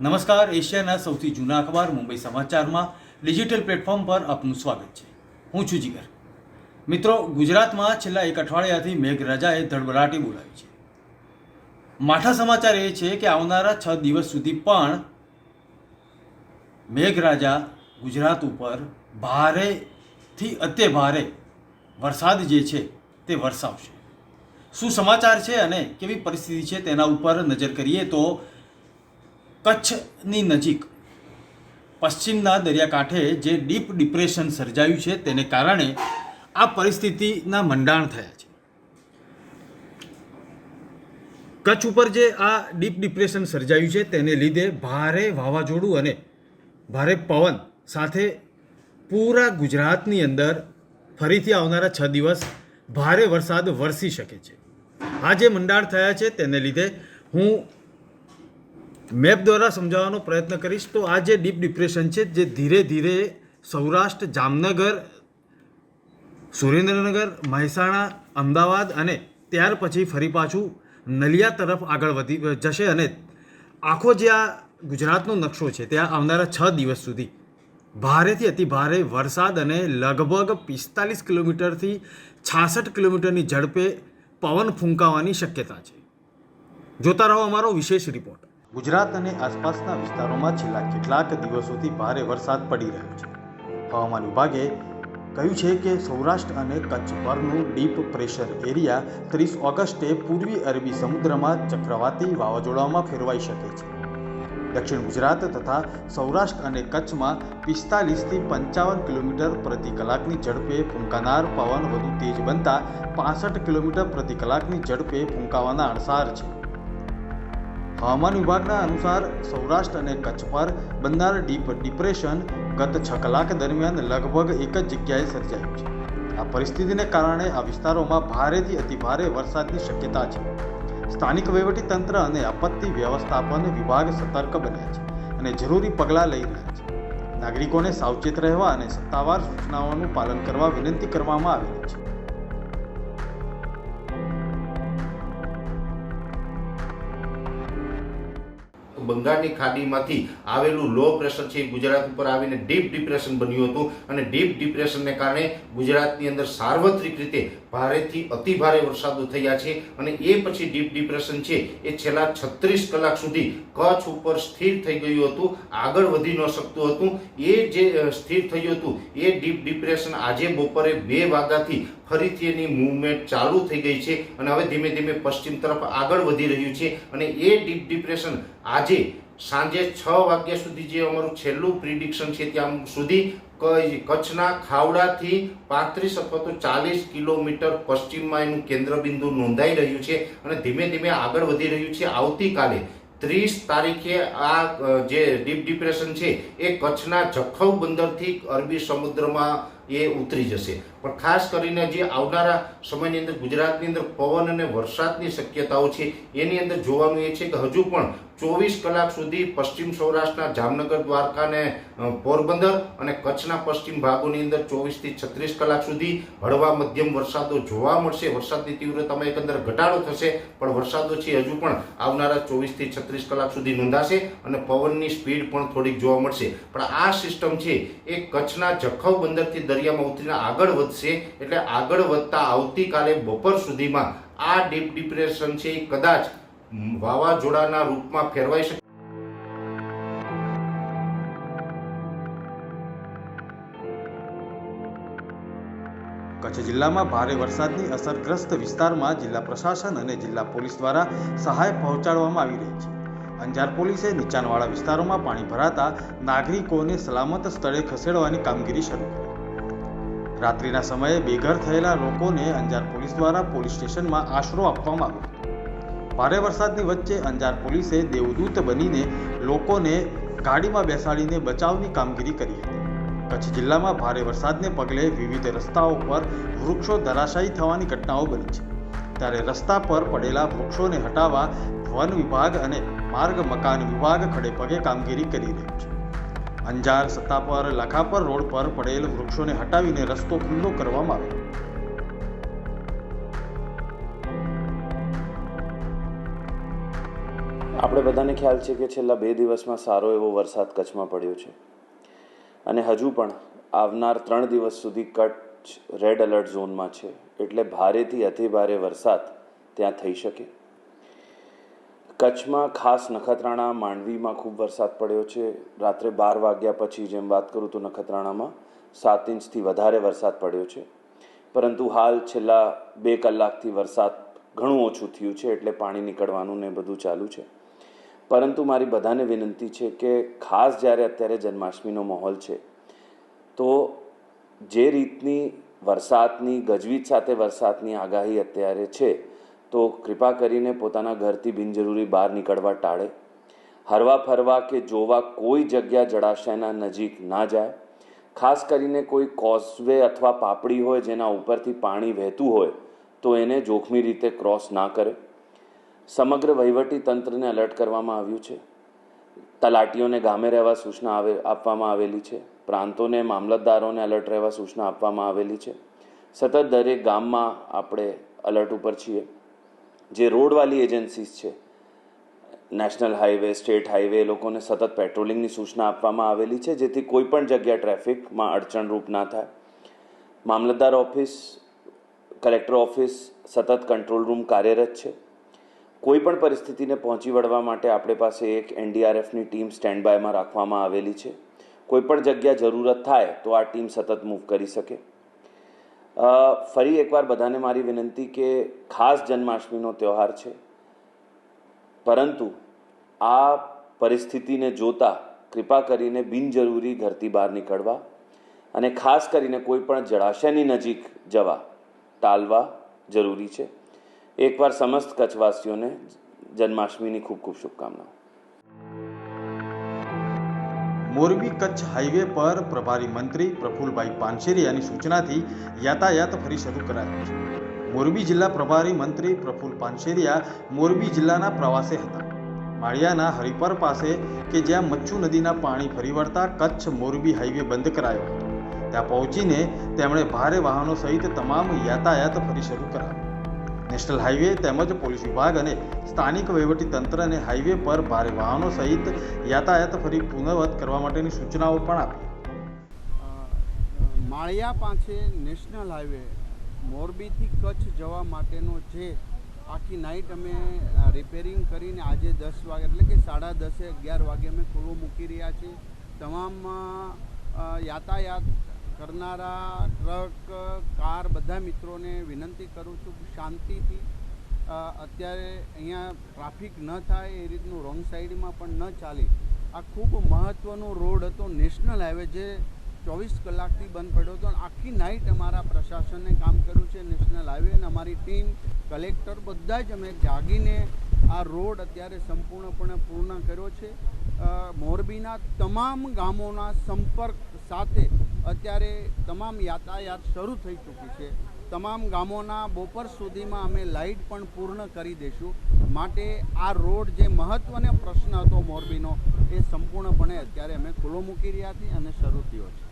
નમસ્કાર, એશિયાના સૌથી જૂના અખબાર મુંબઈ સમાચારમાં ડિજિટલ પ્લેટફોર્મ પર આપનું સ્વાગત છે. હું છું જીગર. મિત્રો, ગુજરાતમાં છેલ્લા એક અઠવાડિયાથી મેઘરાજાએ ધડબડાટી બોલાવી છે. માઠા સમાચાર એ છે કે આવનારા છ દિવસ સુધી પણ મેઘરાજા ગુજરાત ઉપર ભારેથી અતિ ભારે વરસાદ જે છે તે વરસાવશે. શું સમાચાર છે અને કેવી પરિસ્થિતિ છે તેના ઉપર નજર કરીએ તો કચ્છની નજીક પશ્ચિમના દરિયાકાંઠે જે ડીપ ડિપ્રેશન સર્જાયું છે તેને કારણે આ પરિસ્થિતિના મંડાણ થયા છે. કચ્છ ઉપર જે આ ડીપ ડિપ્રેશન સર્જાયું છે તેને લીધે ભારે વાવાઝોડું અને ભારે પવન સાથે પૂરા ગુજરાતની અંદર ફરીથી આવનારા છ દિવસ ભારે વરસાદ વરસી શકે છે. આ જે મંડાણ થયા છે તેને લીધે હું મેપ દ્વારા સમજાવવાનો પ્રયત્ન કરીશ તો આ જે ડીપ ડિપ્રેશન છે, જે ધીરે ધીરે સૌરાષ્ટ્ર, જામનગર, સુરેન્દ્રનગર, મહેસાણા, અમદાવાદ અને ત્યાર પછી ફરી પાછું નલિયા તરફ આગળ વધી જશે અને આખો જે આ ગુજરાતનો નકશો છે, ત્યાં આવનારા છ દિવસ સુધી ભારેથી અતિ ભારે વરસાદ અને લગભગ પિસ્તાલીસ કિલોમીટરથી છાસઠ કિલોમીટરની ઝડપે પવન ફૂંકાવાની શક્યતા છે. જોતા રહો અમારો વિશેષ રિપોર્ટ. ગુજરાત અને આસપાસના વિસ્તારોમાં છેલ્લા કેટલાક દિવસોથી ભારે વરસાદ પડી રહ્યો છે. હવામાન વિભાગે કહ્યું છે કે સૌરાષ્ટ્ર અને કચ્છ પરનું ડીપ પ્રેશર એરિયા ત્રીસ ઓગસ્ટે પૂર્વી અરબી સમુદ્રમાં ચક્રવાતી વાવાઝોડામાં ફેરવાઈ શકે છે. દક્ષિણ ગુજરાત તથા સૌરાષ્ટ્ર અને કચ્છમાં પિસ્તાલીસથી પંચાવન કિલોમીટર પ્રતિ કલાકની ઝડપે ફૂંકાનાર પવન વધુ તેજ બનતા પાસઠ કિલોમીટર પ્રતિ કલાકની ઝડપે ફૂંકાવાના અણસાર છે. હવામાન વિભાગના અનુસાર સૌરાષ્ટ્ર અને કચ્છ પર બનનાર ડીપ ડિપ્રેશન ગત છ કલાક દરમિયાન લગભગ એક જ જગ્યાએ સર્જાયું છે. આ પરિસ્થિતિને કારણે આ વિસ્તારોમાં ભારેથી અતિભારે વરસાદની શક્યતા છે. સ્થાનિક વહીવટીતંત્ર અને આપત્તિ વ્યવસ્થાપન વિભાગ સતર્ક બન્યા છે અને જરૂરી પગલાં લઈ રહ્યા છે. નાગરિકોને સાવચેત રહેવા અને સત્તાવાર સૂચનાઓનું પાલન કરવા વિનંતી કરવામાં આવેલી છે. બંગાળની ખાડીમાંથી આવેલું લો પ્રેશર છે ગુજરાત ઉપર આવીને ડીપ ડિપ્રેશન બન્યું હતું. અને ડીપ ડિપ્રેશનને કારણે ગુજરાતની અંદર સાર્વત્રિક રીતે ભારેથી અતિ ભારે વરસાદો થયા છે. અને એ પછી ડીપ ડિપ્રેશન છે એ છેલ્લા છત્રીસ કલાક સુધી કચ્છ ઉપર સ્થિર થઈ ગયું હતું. આગળ વધી ન શકતું હતું. એ જે સ્થિર થયું હતું એ ડીપ ડિપ્રેશન આજે બપોરે બે વાગ્યાથી ફરીથી એની મૂવમેન્ટ ચાલુ થઈ ગઈ છે અને હવે ધીમે ધીમે પશ્ચિમ તરફ આગળ વધી રહ્યું છે અને એ ડીપ ડિપ્રેશન આજે સાંજે છ વાગ્યા સુધી જે અમારું છેલ્લું પ્રિડિક્શન છે ત્યાં સુધી કચ્છના ખાવડાથી પાંત્રીસ અથવા તો ચાલીસ કિલોમીટર પશ્ચિમમાં એનું કેન્દ્રબિંદુ નોંધાઈ રહ્યું છે અને ધીમે ધીમે આગળ વધી રહ્યું છે. આવતીકાલે ત્રીસ તારીખે આ જે ડીપ ડિપ્રેશન છે, એ કચ્છના જખૌ બંદરથી અરબી સમુદ્રમાં એ ઉતરી જશે. પણ ખાસ કરીને જે આવનારા સમયની અંદર ગુજરાતની અંદર પવન અને વરસાદની શક્યતાઓ છે, એની અંદર જોવાનું એ છે કે હજુ પણ ચોવીસ કલાક સુધી પશ્ચિમ સૌરાષ્ટ્રના જામનગર, દ્વારકા અને પોરબંદર અને કચ્છના પશ્ચિમ ભાગોની અંદર ચોવીસથી છત્રીસ કલાક સુધી હળવા મધ્યમ વરસાદો જોવા મળશે. વરસાદની તીવ્રતામાં એકંદર ઘટાડો થશે, પણ વરસાદો છે હજુ પણ આવનારા ચોવીસથી છત્રીસ કલાક સુધી નોંધાશે અને પવનની સ્પીડ પણ થોડીક જોવા મળશે. પણ આ સિસ્ટમ છે એ કચ્છના જખૌ બંદરથી દરિયામાં ઉતરીને આગળ વધશે, એટલે આગળ વધતા આવતીકાલે બપોર સુધીમાં આ ડીપ ડિપ્રેશન છે એ કદાચ વાવાઝોડાના રૂપમાં ફેરવાઈ શકે. કચ્છ જિલ્લામાં ભારે વરસાદની અસરગ્રસ્ત વિસ્તારમાં જિલ્લા પ્રશાસન અને જિલ્લા પોલીસ દ્વારા સહાય પહોંચાડવામાં આવી રહી છે. અંજાર પોલીસે નીચાણવાળા વિસ્તારોમાં પાણી ભરાતા નાગરિકોને સલામત સ્થળે ખસેડવાની કામગીરી શરૂ કરી. રાત્રિના સમયે બેઘર થયેલા લોકોને અંજાર પોલીસ દ્વારા પોલીસ સ્ટેશનમાં આશરો આપવામાં આવ્યો. ભારે વરસાદની વચ્ચે અંજાર પોલીસે દેવદૂત બનીને લોકોને ગાડીમાં બેસાડીને બચાવની કામગીરી કરી હતી. કચ્છ જિલ્લામાં ભારે વરસાદને પગલે વિવિધ રસ્તાઓ પર વૃક્ષો ધરાશાયી થવાની ઘટનાઓ બની છે. ત્યારે રસ્તા પર પડેલા વૃક્ષોને હટાવવા વન વિભાગ અને માર્ગ મકાન વિભાગ ખડેપગે કામગીરી કરી રહ્યું છે. અંજાર સત્તાપર લખાપર રોડ પર પડેલ વૃક્ષોને હટાવીને રસ્તો ખુલ્લો કરવામાં આવ્યો. આપણે બધાને ખ્યાલ છે કે છેલ્લા બે દિવસમાં સારો એવો વરસાદ કચ્છમાં પડ્યો છે. અને હજુ પણ આવનાર ત્રણ દિવસ સુધી કચ્છ રેડ એલર્ટ ઝોનમાં છે. એટલે ભારેથી અતિ ભારે વરસાદ ત્યાં થઈ શકે. કચ્છમાં ખાસ નખત્રાણા, માંડવીમાં ખૂબ વરસાદ પડ્યો છે. રાત્રે બાર વાગ્યા પછી જેમ વાત કરું તો નખત્રાણામાં સાત ઇંચથી વધારે વરસાદ પડ્યો છે. પરંતુ હાલ છેલ્લા બે કલાકથી વરસાદ ઘણું ઓછું થયું છે. એટલે પાણી નીકળવાનું ને બધું ચાલુ છે. પરંતુ મારી બધાને વિનંતી છે કે ખાસ જ્યારે અત્યારે જન્માષ્ટમીનો માહોલ છે, તો જે રીતની વરસાદની, ગજવીજ સાથે વરસાદની આગાહી અત્યારે છે, તો કૃપા કરીને પોતાના ઘરથી બિનજરૂરી બહાર નીકળવા ટાળે. હરવા ફરવા કે જોવા કોઈ જગ્યા જળાશયના નજીક ના જાય. ખાસ કરીને કોઈ કોઝવે અથવા પાપડી હોય જેના ઉપરથી પાણી વહેતું હોય, તો એને જોખમી રીતે ક્રોસ ના કરે. સમગ્ર વહીવટી તંત્રને એલર્ટ કરવામાં આવ્યું છે. તલાટીઓને ગામે રહેવા સૂચના આવે, આપવામાં આવેલી છે. પ્રાંતોને મામલતદારોને એલર્ટ રહેવા સૂચના આપવામાં આવેલી છે. સતત દરેક ગામમાં આપણે એલર્ટ ઉપર છીએ. જે રોડવાળી એજન્સીસ છે નેશનલ હાઈવે સ્ટેટ હાઈવે લોકોને સતત પેટ્રોલિંગની સૂચના આપવામાં આવેલી છે, જેથી કોઈ પણ જગ્યા ટ્રાફિકમાં અડચણરૂપ ના થાય. મામલતદાર ઓફિસ કલેક્ટર ઓફિસ સતત કંટ્રોલ રૂમ કાર્યરત છે. કોઈ પણ પરિસ્થિતિને પહોંચી વળવા માટે આપણી પાસે એક એનડીઆરએફની ટીમ સ્ટેન્ડ બાયમાં રાખવામાં આવેલી છે. કોઈ પણ જગ્યા જરૂરત થાય તો આ ટીમ સતત મૂવ કરી શકે. ફરી એકવાર બધાને મારી વિનંતી કે ખાસ જન્માષ્ટમીનો તહેવાર છે. પરંતુ આ પરિસ્થિતિને જોતા કૃપા કરીને બિનજરૂરી ઘરથી બહાર નીકળવા અને ખાસ કરીને કોઈ પણ જળાશયની નજીક જવા ટાળવા જરૂરી છે. એકવાર સમસ્ત કચ્છવાસીઓને જન્માષ્ટમીની ખૂબ ખૂબ શુભકામનાઓ. મોરબી કચ્છ હાઈવે પર પ્રભારી મંત્રી પ્રફુલભાઈ પાનશેરિયાની સૂચનાથી યાતાયાત ફરી શરૂ કરાયો છે. મોરબી જિલ્લા પ્રભારી મંત્રી પ્રફુલ પાનશેરિયા મોરબી જિલ્લાના પ્રવાસે હતા. માળિયાના હરિપર પાસે કે જ્યાં મચ્છુ નદીના પાણી ફરી વળતા કચ્છ મોરબી હાઈવે બંધ કરાયો હતો. ત્યાં પહોંચીને તેમણે ભારે વાહનો સહિત તમામ યાતાયાત ફરી શરૂ કરાવ્યો નેશનલ હાઈવે તેમજ પોલીસ વિભાગ અને સ્થાનિક તંત્ર અને હાઈવે પર ભારે વાહનો સહિત યાતાયાત ફરી પુનઃવત કરવા માટેની સૂચનાઓ પણ આપી. માળિયા પાસે નેશનલ હાઈવે, મોરબીથી કચ્છ જવા માટેનો જે આખી નાઇટ અમે રિપેરિંગ કરીને આજે દસ વાગે, એટલે કે સાડા દસે અગિયાર વાગે અમે ખુલ્લો મૂકી રહ્યા છીએ. તમામ યાતાયાત કરનારા, ટ્રક, કાર બધા મિત્રોને વિનંતી કરું છું શાંતિથી અત્યારે અહીંયા ટ્રાફિક ન થાય, એ રીતનું રોંગ સાઈડમાં પણ ન ચાલે. આ ખૂબ મહત્ત્વનો રોડ હતો નેશનલ હાઈવે જે ચોવીસ કલાકથી બંધ પડ્યો હતો આખી નાઇટ અમારા પ્રશાસને કામ કર્યું છે નેશનલ હાઈવે અને અમારી ટીમ, કલેક્ટર બધા જ અમે જાગીને આ રોડ અત્યારે સંપૂર્ણપણે પૂર્ણ કર્યો છે. મોરબીના તમામ ગામોના સંપર્ક સાથે અત્યારે તમામ યાતાયાત શરૂ થઈ ચૂકી છે. તમામ ગામોના બપોર સુધીમાં અમે લાઇટ પણ પૂર્ણ કરી દઈશું. માટે આ રોડ જે મહત્ત્વનો પ્રશ્ન હતો મોરબીનો, એ સંપૂર્ણપણે અત્યારે અમે ખુલ્લો મૂકી રહ્યા છીએ અને શરૂ થયો છે.